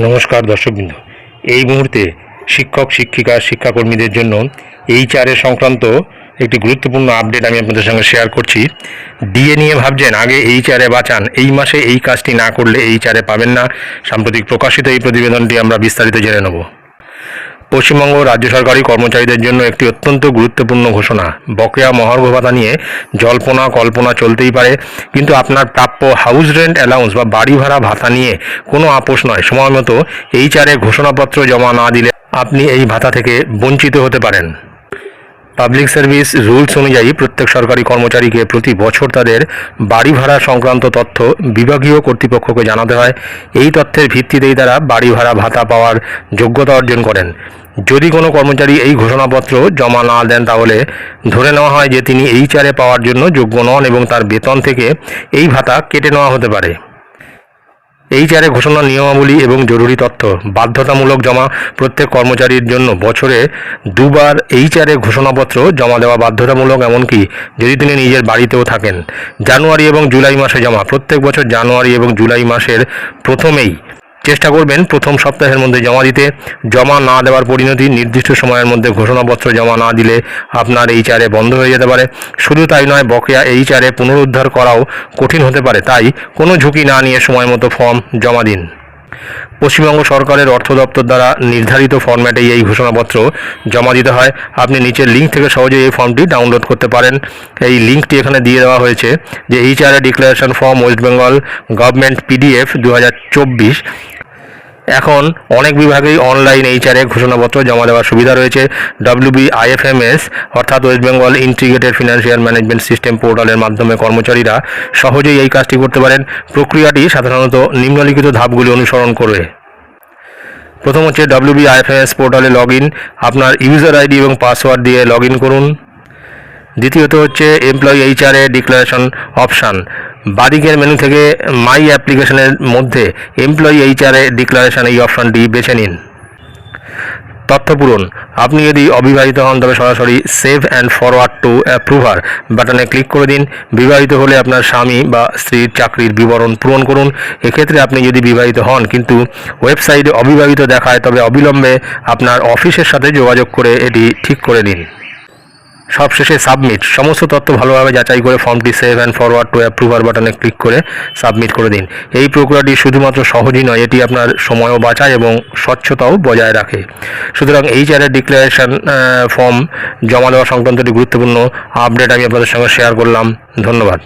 নমস্কার দর্শকবৃন্দ। এই মুহূর্তে শিক্ষক, শিক্ষিকা, শিক্ষাকর্মীদের জন্য এই চারের সংক্রান্ত একটি গুরুত্বপূর্ণ আপডেট আমি আপনাদের সঙ্গে শেয়ার করছি। ডিএ নিয়ে ভাবছেন, আগে এই চারে বাঁচান। এই মাসে এই কাজটি না করলে এই চারে পাবেন না। সাম্প্রতিক প্রকাশিত এই প্রতিবেদনটি আমরা বিস্তারিত জেনে নেব। পশ্চিমবঙ্গ রাজ্য সরকারি কর্মচারীদের জন্য একটি অত্যন্ত গুরুত্বপূর্ণ ঘোষণা। বকেয়া মহার্ঘ ভাতা নিয়ে জল্পনা, কল্পনা চলতেই পারে। কিন্তু আপনার প্রাপ্য হাউস রেন্ট অ্যালাউন্স বা বাড়ি ভাড়া ভাতা নিয়ে কোনো আপোষ নয়। সময় মতো এই চারে ঘোষণাপত্র জমা না দিলে আপনি এই ভাতা থেকে বঞ্চিত হতে পারেন। পাবলিক সার্ভিস রুলস অনুযায়ী প্রত্যেক সরকারি কর্মচারীকে প্রতি বছর তাদের বাড়ি ভাড়া সংক্রান্ত তথ্য বিভাগীয় কর্তৃপক্ষকে জানাতে হয়। এই তথ্যের ভিত্তিতেই তারা বাড়ি ভাড়া ভাতা পাওয়ার যোগ্যতা অর্জন করেন। যদি কোনো কর্মচারী এই ঘোষণাপত্র জমা না দেন তাহলে ধরে নেওয়া হয় যে তিনি এই চারে পাওয়ার জন্য যোগ্য নন এবং তার বেতন থেকে এই ভাতা কেটে নেওয়া হতে পারে। এই চারে ঘোষণা নিয়মাবলী এবং জরুরি তথ্য, বাধ্যতামূলক জমা প্রত্যেক কর্মচারীর জন্য বছরে দুবার এই চারে ঘোষণাপত্র জমা দেওয়া বাধ্যতামূলক, এমনকি যদি তিনি নিজের বাড়িতেও থাকেন। জানুয়ারি এবং জুলাই মাসে জমা, প্রত্যেক বছর জানুয়ারি এবং জুলাই মাসের প্রথমেই চেষ্টা করবেন প্রথম সপ্তাহের মধ্যে জমা দিতে। জমা না দেওয়ার পরিণতি নির্দিষ্ট সময়ের মধ্যে ঘোষণাপত্র জমা না দিলে আপনার এই চারে বন্ধ হয়ে যেতে পারে। শুধু তাই নয়, বকেয়া এই চারে পুনরুদ্ধার করাও কঠিন হতে পারে। তাই কোনো ঝুঁকি না নিয়ে সময় মতো ফর্ম জমা দিন। পশ্চিমবঙ্গ সরকারের অর্থ দপ্তর দ্বারা নির্ধারিত ফর্ম্যাটে এই ঘোষণাপত্র জমা দিতে হয়। আপনি নিচের লিঙ্ক থেকে সহজেই এই ফর্মটি ডাউনলোড করতে পারেন। এই লিঙ্কটি এখানে দিয়ে দেওয়া হয়েছে যে HRA declaration form West Bengal government PDF দু হাজার চব্বিশ এখন অনেক বিভাগেই অনলাইন এইচআরএ ঘোষণাপত্র জমা দেওয়ার সুবিধা রয়েছে। ডব্লিউবি আইএফএমএস অর্থাৎ West Bengal integrated financial management system পোর্টালের মাধ্যমে কর্মচারীরা সহজেই এই কাজটি করতে পারেন। প্রক্রিয়াটি সাধারণত নিম্নলিখিত ধাপগুলি অনুসরণ করবে প্রথম হচ্ছে ডব্লিউবি আইএফএমএস পোর্টালে লগ ইন আপনার ইউজার আইডি এবং পাসওয়ার্ড দিয়ে লগ ইন করুন। দ্বিতীয়ত হচ্ছে এমপ্লয়ি এইচআরএ ডিক্লারেশন অপশান বাদিকের মেনু থেকে মাই অ্যাপ্লিকেশনের মধ্যে এমপ্লয়ি এইচআরএ ডিক্লারেশন এই অপশানটি বেছে নিন। তথ্য পূরণ। আপনি যদি অবিবাহিত হন, তবে সরাসরি save and forward to approver বাটনে ক্লিক করে দিন। বিবাহিত হলে আপনার স্বামী বা স্ত্রীর চাকরির বিবরণ পূরণ করুন। এক্ষেত্রে আপনি যদি বিবাহিত হন, কিন্তু ওয়েবসাইটে অবিবাহিত দেখায়, তবে অবিলম্বে আপনার অফিসের সাথে যোগাযোগ করে এটি ঠিক করে নিন। সবশেষে সাবমিট সমস্ত তথ্য ভালোভাবে যাচাই করে ফর্মটি save and forward to approver বাটনে ক্লিক করে সাবমিট করে দিন। এই প্রক্রিয়াটি শুধুমাত্র সহজই নয়, এটি আপনার সময়ও বাঁচায় এবং স্বচ্ছতাও বজায় রাখে। সুতরাং এই চারের ডিক্লারেশন ফর্ম জমা দেওয়া সংক্রান্ত একটি গুরুত্বপূর্ণ আপডেট আমি আপনাদের সঙ্গে শেয়ার করলাম। ধন্যবাদ।